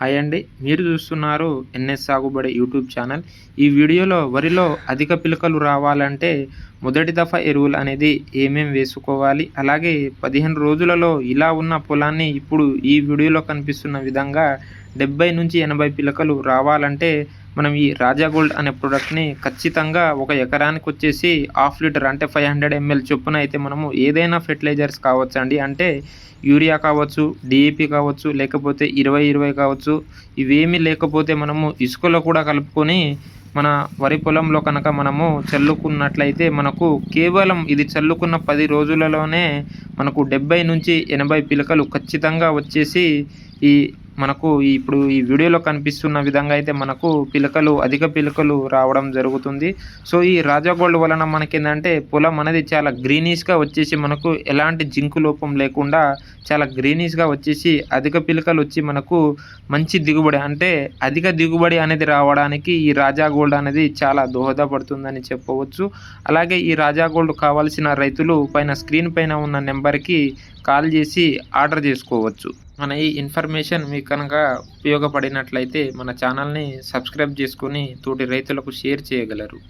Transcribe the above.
Hi అండి. మీరు చూస్తున్నారు ఎన్ఎస్ సాగుబడి యూట్యూబ్ ఛానల్. ఈ వీడియోలో వరిలో అధిక పిలకలు రావాలంటే మొదటి దఫా ఎరువులు అనేది ఏమేమి వేసుకోవాలి? అలాగే పదిహేను రోజులలో ఇలా ఉన్న పొలాన్ని ఇప్పుడు ఈ వీడియోలో కనిపిస్తున్న విధంగా డెబ్బై నుంచి ఎనభై పిలకలు రావాలంటే మనం ఈ రాజా గోల్డ్ అనే ప్రోడక్ట్ని ఖచ్చితంగా ఒక ఎకరానికి వచ్చేసి హాఫ్ లీటర్ అంటే ఫైవ్ హండ్రెడ్ ఎంఎల్ చొప్పున అయితే మనము ఏదైనా ఫెర్టిలైజర్స్ కావచ్చండి అంటే యూరియా కావచ్చు డిఏపి కావచ్చు లేకపోతే ఇరవై ఇరవై కావచ్చు ఇవేమీ లేకపోతే మనము ఇసుకలో కూడా కలుపుకొని మన వరి పొలంలో కనుక మనము చల్లుకున్నట్లయితే మనకు కేవలం ఇది చల్లుకున్న పది రోజులలోనే మనకు డెబ్బై నుంచి ఎనభై పిలకలు ఖచ్చితంగా వచ్చేసి ఈ మనకు ఇప్పుడు ఈ వీడియోలో కనిపిస్తున్న విధంగా అయితే మనకు పిలకలు అధిక పిలకలు రావడం జరుగుతుంది. సో ఈ రాజా గోల్డ్ వలన మనకేంటంటే పొలం అనేది చాలా గ్రీనిష్గా వచ్చేసి మనకు ఎలాంటి జింకు లోపం లేకుండా చాలా గ్రీనిష్గా వచ్చేసి అధిక పిలకలు వచ్చి మనకు మంచి దిగుబడి అంటే అధిక దిగుబడి అనేది రావడానికి ఈ రాజా గోల్డ్ అనేది చాలా దోహదపడుతుందని చెప్పవచ్చు. అలాగే ఈ రాజా గోల్డ్ కావాల్సిన రైతులు పైన స్క్రీన్ పైన ఉన్న నెంబర్కి కాల్ చేసి ఆర్డర్ చేసుకోవచ్చు. మన ఈ ఇన్ఫర్మేషన్ మీ మీకు కనుక ఉపయోగపడినట్లయితే మన ఛానల్ని సబ్స్క్రైబ్ చేసుకొని తోటి రైతులకు షేర్ చేయగలరు.